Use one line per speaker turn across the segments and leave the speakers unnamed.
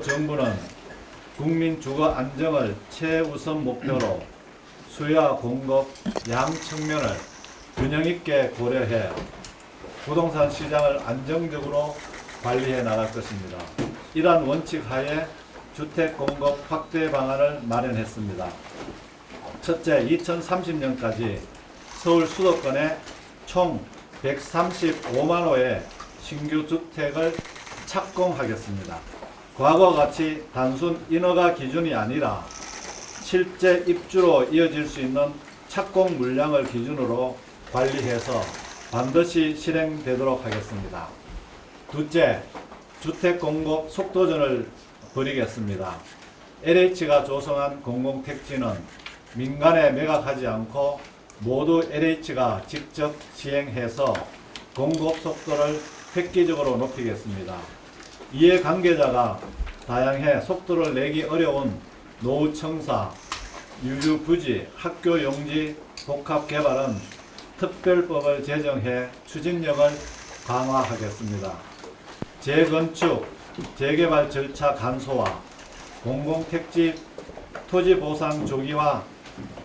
정부는 국민 주거 안정을 최우선 목표로 수요와 공급 양 측면을 균형 있게 고려해 부동산 시장을 안정적으로 관리해 나갈 것입니다. 이러한 원칙 하에 주택 공급 확대 방안을 마련했습니다. 첫째, 2030년까지 서울 수도권에 총 135만 호의 신규 주택을 착공하겠습니다. 과거와 같이 단순 인허가 기준이 아니라 실제 입주로 이어질 수 있는 착공 물량을 기준으로 관리해서 반드시 실행되도록 하겠습니다. 둘째, 주택 공급 속도전을 벌이겠습니다. LH가 조성한 공공택지는 민간에 매각하지 않고 모두 LH가 직접 시행해서 공급 속도를 획기적으로 높이겠습니다. 이해 관계자가 다양해 속도를 내기 어려운 노후청사, 유유부지, 학교용지 복합 개발은 특별법을 제정해 추진력을 강화하겠습니다. 재건축, 재개발 절차 간소화, 공공택지 토지 보상 조기화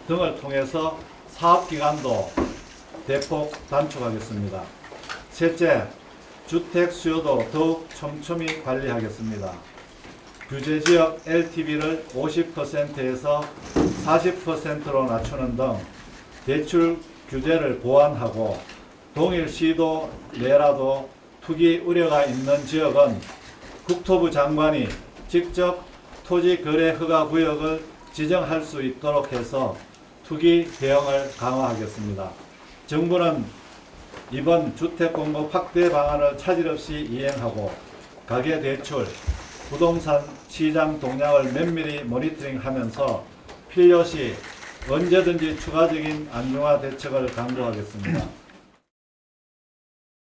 등을 통해서 사업 기간도 대폭 단축하겠습니다. 셋째, 주택 수요도 더욱 촘촘히 관리하겠습니다. 규제 지역 LTV를 50%에서 40%로 낮추는 등 대출 규제를 보완하고 동일 시도 내라도 투기 우려가 있는 지역은 국토부 장관이 직접 토지 거래 허가 구역을 지정할 수 있도록 해서 투기 대응을 강화하겠습니다. 정부는 이번 주택 공급 확대 방안을 차질 없이 이행하고 가계 대출, 부동산 시장 동향을 면밀히 모니터링하면서 필요시 언제든지 추가적인 안정화 대책을 강구하겠습니다.